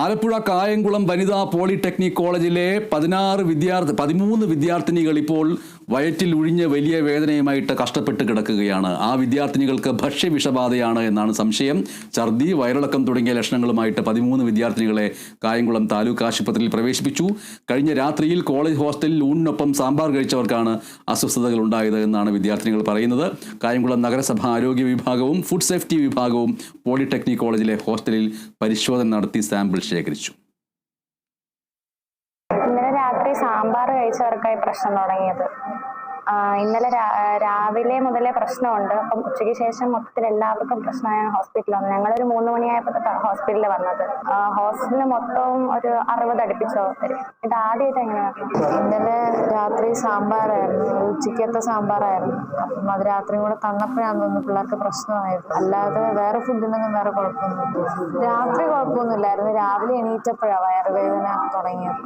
ആലപ്പുഴ കായംകുളം വനിതാ പോളിടെക്നിക് കോളേജിലെ പതിനാറ് വിദ്യാർത്ഥി പതിമൂന്ന് വിദ്യാർത്ഥിനികൾ ഇപ്പോൾ വയറ്റിൽ ഒഴിഞ്ഞ വലിയ വേദനയുമായിട്ട് കഷ്ടപ്പെട്ട് കിടക്കുകയാണ്. ആ വിദ്യാർത്ഥിനികൾക്ക് ഭക്ഷ്യവിഷബാധയാണ് എന്നാണ് സംശയം. ഛർദി വയറിളക്കം തുടങ്ങിയ ലക്ഷണങ്ങളുമായിട്ട് പതിമൂന്ന് വിദ്യാർത്ഥിനികളെ കായംകുളം താലൂക്ക് ആശുപത്രിയിൽ പ്രവേശിപ്പിച്ചു. കഴിഞ്ഞ രാത്രിയിൽ കോളേജ് ഹോസ്റ്റലിൽ ഊണിനൊപ്പം സാമ്പാർ കഴിച്ചവർക്കാണ് അസ്വസ്ഥതകൾ ഉണ്ടായത് എന്നാണ് വിദ്യാർത്ഥിനികൾ പറയുന്നത്. കായംകുളം നഗരസഭാ ആരോഗ്യ വിഭാഗവും ഫുഡ് സേഫ്റ്റി വിഭാഗവും പോളിടെക്നിക് കോളേജിലെ ഹോസ്റ്റലിൽ പരിശോധന നടത്തി സാമ്പിൾ ശേഖരിച്ചു. ഇന്നലെ രാത്രി സാമ്പാർ കഴിച്ചവർക്കായി പ്രശ്നം തുടങ്ങിയത്. ഇന്നലെ രാവിലെ മുതലേ പ്രശ്നമുണ്ട്. അപ്പം ഉച്ചയ്ക്ക് ശേഷം മൊത്തത്തിൽ എല്ലാവർക്കും പ്രശ്നമായ ഹോസ്പിറ്റലിൽ വന്നത്. ഞങ്ങളൊരു മൂന്ന് മണിയായപ്പോൾ ഹോസ്പിറ്റലിൽ വന്നത്. ഹോസ്പിറ്റലിൽ മൊത്തം ഒരു അറുപത് അടുപ്പിച്ചോ ഇത് ആദ്യമായിട്ട് എങ്ങനെയാണ് ഇന്നലെ രാത്രി സാമ്പാറായിരുന്നു. ഉച്ചക്കത്തെ സാമ്പാറായിരുന്നു. അപ്പം അത് രാത്രിയും കൂടെ തന്നപ്പോഴാണ് തോന്നുന്നു പിള്ളേർക്ക് പ്രശ്നമായത്. അല്ലാതെ വേറെ ഫുഡിനൊന്നും വേറെ കുഴപ്പമൊന്നുമില്ല. രാത്രി കുഴപ്പമൊന്നുമില്ലായിരുന്നു. രാവിലെ എണീറ്റപ്പോഴാണ് വയറുവേദന തുടങ്ങിയത്.